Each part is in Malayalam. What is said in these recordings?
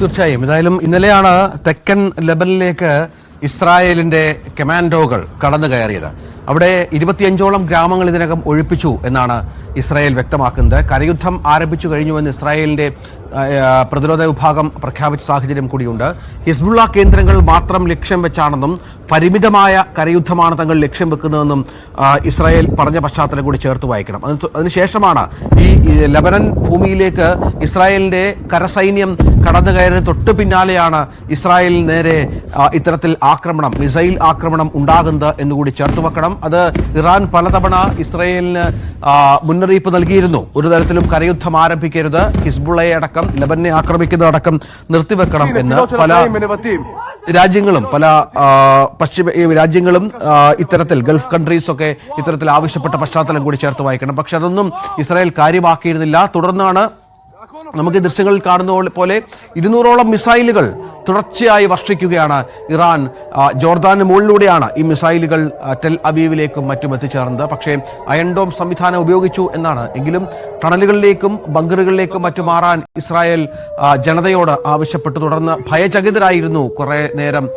തീർച്ചയായും. ഏതായാലും ഇന്നലെയാണ് തെക്കൻ ലെബനിലേക്ക് ഇസ്രായേലിന്റെ കമാൻഡോകൾ കടന്നു കയറിയത്. അവിടെ ഇരുപത്തിയഞ്ചോളം ഗ്രാമങ്ങൾ ഇതിനകം ഒഴിപ്പിച്ചു എന്നാണ് ഇസ്രായേൽ വ്യക്തമാക്കുന്നത്. കരയുദ്ധം ആരംഭിച്ചു കഴിഞ്ഞുവെന്ന് ഇസ്രായേലിന്റെ പ്രതിരോധ വിഭാഗം പ്രഖ്യാപിച്ച സാഹചര്യം കൂടിയുണ്ട്. ഹിസ്ബുള്ള കേന്ദ്രങ്ങൾ മാത്രം ലക്ഷ്യം വെച്ചാണെന്നും പരിമിതമായ കരയുദ്ധമാണ് തങ്ങൾ ലക്ഷ്യം വെക്കുന്നതെന്നും ഇസ്രായേൽ പറഞ്ഞ പശ്ചാത്തലം കൂടി ചേർത്ത് വായിക്കണം. അതിനുശേഷമാണ് ഈ ലബനൻ ഭൂമിയിലേക്ക് ഇസ്രായേലിന്റെ കരസൈന്യം കടന്നു കയറിന് തൊട്ട് പിന്നാലെയാണ് ഇസ്രായേലിന് നേരെ ഇത്തരത്തിൽ ആക്രമണം മിസൈൽ ആക്രമണം ഉണ്ടാകുന്നത് എന്നുകൂടി ചേർത്ത് വെക്കണം. അത് ഇറാൻ പലതവണ ഇസ്രായേലിന് മുന്നറിയിപ്പ് നൽകിയിരുന്നു. ഒരു തരത്തിലും കരയുദ്ധം ആരംഭിക്കരുത്. ഹിസ്ബുള്ളയെ അടക്കം ലബനെ ആക്രമിക്കുന്നതടക്കം നിർത്തിവെക്കണം എന്ന് പല രാജ്യങ്ങളും പല പശ്ചിമ രാജ്യങ്ങളും ഇത്തരത്തിൽ ഗൾഫ് കൺട്രീസ് ഒക്കെ ഇത്തരത്തിൽ ആവശ്യപ്പെട്ട പശ്ചാത്തലം കൂടി ചേർത്ത് വായിക്കണം. പക്ഷെ അതൊന്നും ഇസ്രായേൽ കാര്യമാക്കിയിരുന്നില്ല. തുടർന്നാണ് നമുക്ക് ദൃശ്യങ്ങളിൽ കാണുന്ന പോലെ- ഇരുന്നൂറോളം മിസൈലുകൾ തുടർച്ചയായി വർഷിക്കുകയാണ് ഇറാൻ ജോർദാന് മുകളിലൂടെയാണ് ഈ മിസൈലുകൾ ടെൽ അബീവിലേക്കും മറ്റും എത്തിച്ചേർന്നത്. പക്ഷേ അയൺഡോം സംവിധാനം ഉപയോഗിച്ചു എന്നാണ്. എങ്കിലും ടണലുകളിലേക്കും ബങ്കറുകളിലേക്കും മറ്റു മാറാൻ ഇസ്രായേൽ ജനതയോട് ആവശ്യപ്പെട്ടു. തുടർന്ന് ഭയചകിതരായിരുന്നു കുറെ നേരം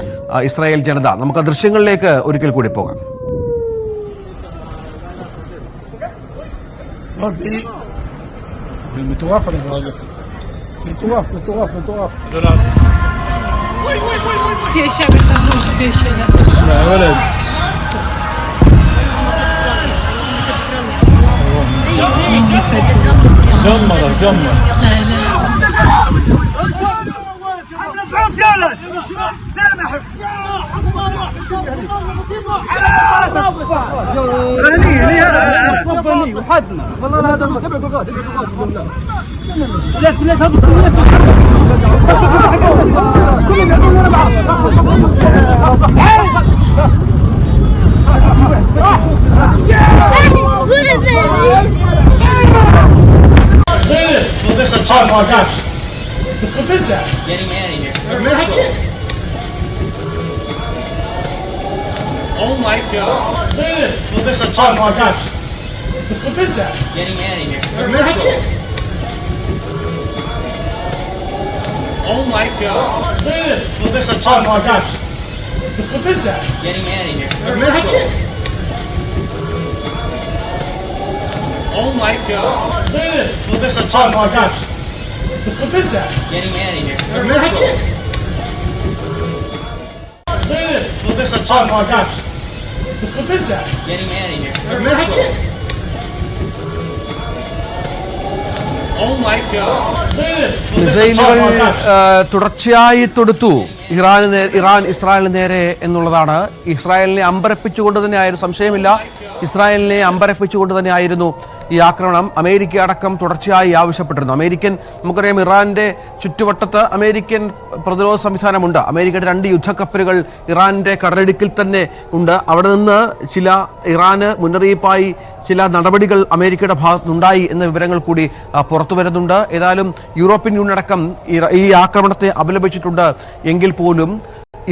ഇസ്രായേൽ ജനത. നമുക്ക് ദൃശ്യങ്ങളിലേക്ക് ഒരിക്കൽ കൂടി പോകാം. متوافر هذا متوافر متوافر متوافر في اشياء بتهون في اشياء لا لا ولد جمر جمر حدنا والله لا هذا تبعك وقاتل لا لا تبعك كلهم يعطون ورا بعض Oh my gosh. What is that? Getting out of here. A missile. Oh my god. Look at this. Well, this is a oh my gosh. The flip is that? Getting out of here. A missile. Oh my god. Look at this. Well, this Charles, oh my gosh. The flip is that? Getting out of here. A missile. Oh my god. Look at this. Well, this Charles, oh my gosh. The flip oh is that? Getting out of here. A missile. Look at this. Well, this Charles, my gosh. The flip is that? Getting out of here. A missile. മിസൈലുകൾ Charles, my gosh. തുടർച്ചയായി തൊടുത്തു. ഇറാന് ഇറാൻ ഇസ്രായേലിന് നേരെ എന്നുള്ളതാണ്. ഇസ്രായേലിനെ അമ്പരപ്പിച്ചുകൊണ്ട് തന്നെ ആയിരുന്നു സംശയമില്ല. ഇസ്രായേലിനെ അമ്പരപ്പിച്ചുകൊണ്ട് തന്നെ ആയിരുന്നു ഈ ആക്രമണം. അമേരിക്ക അടക്കം തുടർച്ചയായി ആവശ്യപ്പെട്ടിരുന്നു. അമേരിക്കൻ നമുക്കറിയാം ഇറാന്റെ ചുറ്റുവട്ടത്ത് അമേരിക്കൻ പ്രതിരോധ സംവിധാനമുണ്ട്. അമേരിക്കയുടെ രണ്ട് യുദ്ധക്കപ്പലുകൾ ഇറാന്റെ കടലിടുക്കിൽ തന്നെ ഉണ്ട്. അവിടെ നിന്ന് ചില ഇറാന് മുന്നറിയിപ്പായി ചില നടപടികൾ അമേരിക്കയുടെ ഭാഗത്തുനിന്നുണ്ടായി എന്ന വിവരങ്ങൾ കൂടി പുറത്തു വരുന്നുണ്ട് ഏതായാലും യൂറോപ്യൻ യൂണിയൻ അടക്കം ഈ ആക്രമണത്തെ അപലപിച്ചിട്ടുണ്ട്. എങ്കിൽ പോലും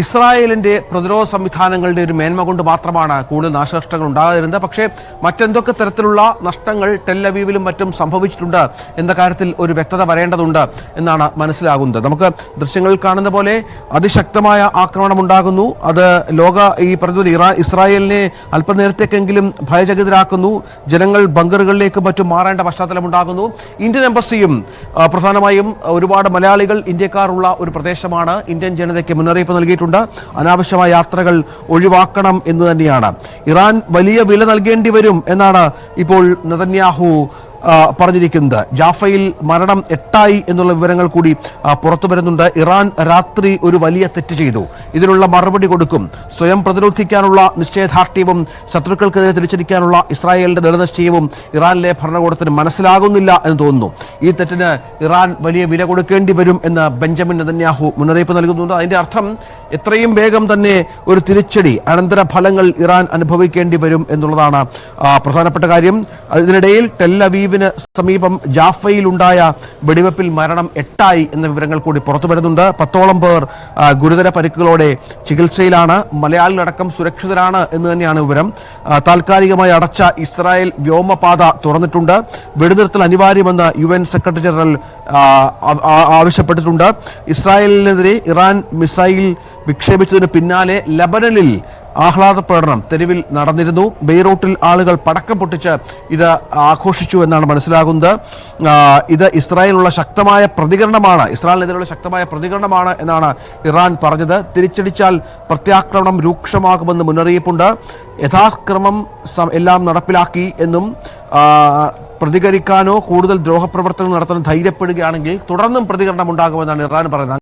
ഇസ്രായേലിന്റെ പ്രതിരോധ സംവിധാനങ്ങളുടെ ഒരു മേന്മ കൊണ്ട് മാത്രമാണ് കൂടുതൽ നാശനഷ്ടങ്ങൾ ഉണ്ടാകാതിരുന്നത്. പക്ഷേ മറ്റെന്തൊക്കെ തരത്തിലുള്ള നഷ്ടങ്ങൾ ടെല്ലവീവിലും മറ്റും സംഭവിച്ചിട്ടുണ്ട് എന്ന കാര്യത്തിൽ ഒരു വ്യക്തത വരേണ്ടതുണ്ട് എന്നാണ് മനസ്സിലാകുന്നത്. നമുക്ക് ദൃശ്യങ്ങളിൽ കാണുന്ന പോലെ അതിശക്തമായ ആക്രമണം ഉണ്ടാകുന്നു. അത് ലോക ഈ പറഞ്ഞ ഇറാ ഇസ്രായേലിനെ അല്പനേരത്തേക്കെങ്കിലും ഭയചകിതരാക്കുന്നു. ജനങ്ങൾ ബങ്കറുകളിലേക്ക് മറ്റും മാറേണ്ട പശ്ചാത്തലം ഉണ്ടാകുന്നു. ഇന്ത്യൻ എംബസിയും പ്രധാനമായും ഒരുപാട് മലയാളികൾ ഇന്ത്യക്കാരുള്ള ഒരു പ്രദേശമാണ്. ഇന്ത്യൻ ജനതയ്ക്ക് മുന്നറിയിപ്പ് നൽകിയിട്ടുണ്ട്. അനാവശ്യമായ യാത്രകൾ ഒഴിവാക്കണം എന്ന് തന്നെയാണ്. ഇറാൻ വലിയ വില നൽകേണ്ടി വരും എന്നാണ് ഇപ്പോൾ നെതന്യാഹു പറഞ്ഞിരിക്കുന്നത്. ജാഫയിൽ മരണം എട്ടായി എന്നുള്ള വിവരങ്ങൾ കൂടി പുറത്തു വരുന്നുണ്ട്. ഇറാൻ രാത്രി ഒരു വലിയ തെറ്റ് ചെയ്തു. ഇതിനുള്ള മറുപടി കൊടുക്കും. സ്വയം പ്രതിരോധിക്കാനുള്ള നിശ്ചയദാർഢ്യവും ശത്രുക്കൾക്കെതിരെ തിരിച്ചടിക്കാനുള്ള ഇസ്രായേലിന്റെ ദൃഢനിശ്ചയവും ഇറാനിലെ ഭരണകൂടത്തിന് മനസ്സിലാകുന്നില്ല എന്ന് തോന്നുന്നു. ഈ തെറ്റിന് ഇറാൻ വലിയ വില കൊടുക്കേണ്ടി വരും എന്ന് ബെഞ്ചമിൻ നെതന്യാഹു മുന്നറിയിപ്പ് നൽകുന്നുണ്ട്. അതിന്റെ അർത്ഥം എത്രയും വേഗം തന്നെ ഒരു തിരിച്ചടി അനന്തര ഫലങ്ങൾ ഇറാൻ അനുഭവിക്കേണ്ടി വരും എന്നുള്ളതാണ് പ്രധാനപ്പെട്ട കാര്യം. ഇതിനിടയിൽ ടെൽ അവീവിൽ സമീപം ജാഫയിലുണ്ടായ വെടിവെപ്പിൽ മരണം എട്ടായി എന്ന വിവരങ്ങൾ കൂടി പുറത്തു വരുന്നുണ്ട്. പത്തോളം പേർ ഗുരുതര പരിക്കുകളോടെ ചികിത്സയിലാണ്. മലയാളികളടക്കം സുരക്ഷിതരാണ് എന്ന് തന്നെയാണ് വിവരം. താൽക്കാലികമായി അടച്ച ഇസ്രായേൽ വ്യോമപാത തുറന്നിട്ടുണ്ട്. വെടിനിർത്തൽ അനിവാര്യമെന്ന് യു എൻ സെക്രട്ടറി ജനറൽ ആവശ്യപ്പെട്ടിട്ടുണ്ട്. ഇസ്രായേലിനെതിരെ ഇറാൻ മിസൈൽ വിക്ഷേപിച്ചതിന് പിന്നാലെ ലബനനിൽ ആഹ്ലാദ പ്രകടനം തെരുവിൽ നടന്നിരുന്നു. ബെയ്റൂട്ടിൽ ആളുകൾ പടക്കം പൊട്ടിച്ച് ഇത് ആഘോഷിച്ചു എന്നാണ് മനസ്സിലാകുന്നത്. ഇത് ഇസ്രായേലിനുള്ള ശക്തമായ പ്രതികരണമാണ്. ഇസ്രായേലിനെതിരെയുള്ള ശക്തമായ പ്രതികരണമാണ് എന്നാണ് ഇറാൻ പറഞ്ഞത്. തിരിച്ചടിച്ചാൽ പ്രത്യാക്രമണം രൂക്ഷമാകുമെന്ന് മുന്നറിയിപ്പുണ്ട്. യഥാക്രമം എല്ലാം നടപ്പിലാക്കി എന്നും പ്രതികരിക്കാനോ കൂടുതൽ ദ്രോഹപ്രവർത്തനം നടത്താൻ ധൈര്യപ്പെടുകയാണെങ്കിൽ തുടർന്നും പ്രതികരണം ഉണ്ടാകുമെന്നാണ് ഇറാൻ പറയുന്നത്.